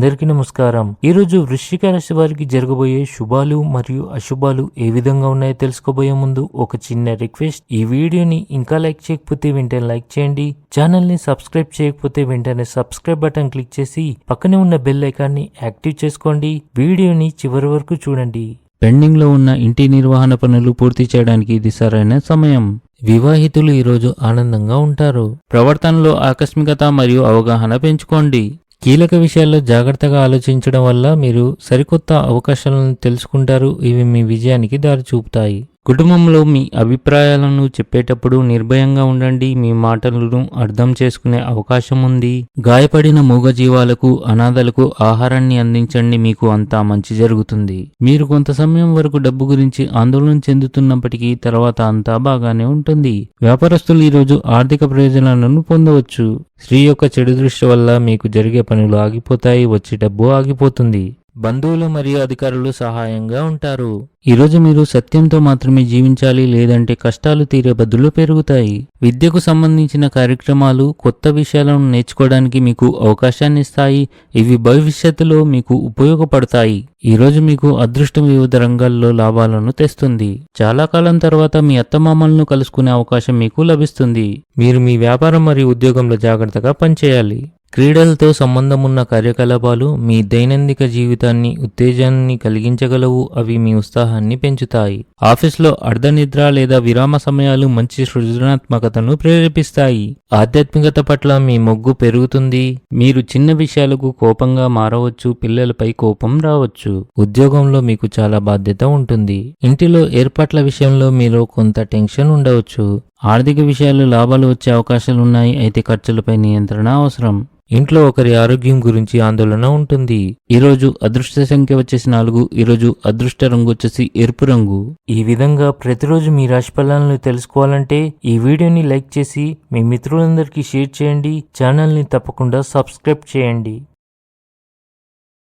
అందరికీ నమస్కారం. ఈ రోజు వృశ్చిక రాశి వారికి జరగబోయే శుభాలు మరియు అశుభాలు ఏ విధంగా ఉన్నాయో తెలుసుకోబోయే ముందు ఒక చిన్న రిక్వెస్ట్. ఈ వీడియోని ఇంకా లైక్ చేయకపోతే వెంటనే లైక్ చేయండి. ఛానల్ని సబ్స్క్రైబ్ చేయకపోతే వెంటనే సబ్స్క్రైబ్ బటన్ క్లిక్ చేసి పక్కనే ఉన్న బెల్ ఐకాన్ని యాక్టివ్ చేసుకోండి. వీడియోని చివరి వరకు చూడండి. పెండింగ్లో ఉన్న ఇంటి నిర్వహణ పనులు పూర్తి చేయడానికి ఇది సరైన సమయం. వివాహితులు ఈరోజు ఆనందంగా ఉంటారు. ప్రవర్తనలో ఆకస్మికత మరియు అవగాహన పెంచుకోండి. కీలక విషయాల్లో జాగ్రత్తగా ఆలోచించడం వల్ల మీరు సరికొత్త అవకాశాలను తెలుసుకుంటారు. ఇవి మీ విజయానికి దారి చూపుతాయి కుటుంబంలో మీ అభిప్రాయాలను చెప్పేటప్పుడు నిర్భయంగా ఉండండి. మీ మాటలను అర్థం చేసుకునే అవకాశం ఉంది. గాయపడిన మూగజీవాలకు అనాథలకు ఆహారాన్ని అందించండి. మీకు అంతా మంచి జరుగుతుంది. మీరు కొంత సమయం వరకు డబ్బు గురించి ఆందోళన చెందుతున్నప్పటికీ తర్వాత అంతా బాగానే ఉంటుంది. వ్యాపారస్తులు ఈరోజు ఆర్థిక ప్రయోజనాలను పొందవచ్చు. స్త్రీ యొక్క చెడు దృష్టి వల్ల మీకు జరిగే పనులు ఆగిపోతాయి. వచ్చే డబ్బు ఆగిపోతుంది. బంధువులు మరియు అధికారులు సహాయంగా ఉంటారు. ఈరోజు మీరు సత్యంతో మాత్రమే జీవించాలి లేదంటే కష్టాలు తీరే బదులు పెరుగుతాయి. విద్యకు సంబంధించిన కార్యక్రమాలు కొత్త విషయాలను నేర్చుకోవడానికి మీకు అవకాశాన్ని ఇస్తాయి. ఇవి భవిష్యత్తులో మీకు ఉపయోగపడతాయి. ఈరోజు మీకు అదృష్టం వివిధ రంగాల్లో లాభాలను తెస్తుంది. చాలా కాలం తర్వాత మీ అత్తమామలను కలుసుకునే అవకాశం మీకు లభిస్తుంది. మీరు మీ వ్యాపారం మరియు ఉద్యోగంలో జాగ్రత్తగా పనిచేయాలి. క్రీడలతో సంబంధం ఉన్న కార్యకలాపాలు మీ దైనందిక జీవితాన్ని ఉత్తేజాన్ని కలిగించగలవు. అవి మీ ఉత్సాహాన్ని పెంచుతాయి. ఆఫీస్లో అర్ధనిద్ర లేదా విరామ సమయాలు మంచి సృజనాత్మకతను ప్రేరేపిస్తాయి. ఆధ్యాత్మికత పట్ల మీ మొగ్గు పెరుగుతుంది. మీరు చిన్న విషయాలకు కోపంగా మారవచ్చు. పిల్లలపై కోపం రావచ్చు. ఉద్యోగంలో మీకు చాలా బాధ్యత ఉంటుంది. ఇంటిలో ఏర్పాట్ల విషయంలో మీలో కొంత టెన్షన్ ఉండవచ్చు. ఆర్థిక విషయాల్లో లాభాలు వచ్చే అవకాశాలు ఉన్నాయి. అయితే ఖర్చులపై నియంత్రణ అవసరం. ఇంట్లో ఒకరి ఆరోగ్యం గురించి ఆందోళన ఉంటుంది. ఈరోజు అదృష్ట సంఖ్య వచ్చేసి నాలుగు. ఈరోజు అదృష్ట రంగు వచ్చేసి ఎరుపు రంగు. ఈ విధంగా ప్రతిరోజు మీ రాశి ఫలాలను తెలుసుకోవాలంటే ఈ వీడియోని లైక్ చేసి మీ మిత్రులందరికీ షేర్ చేయండి. ఛానల్ని తప్పకుండా సబ్స్క్రైబ్ చేయండి.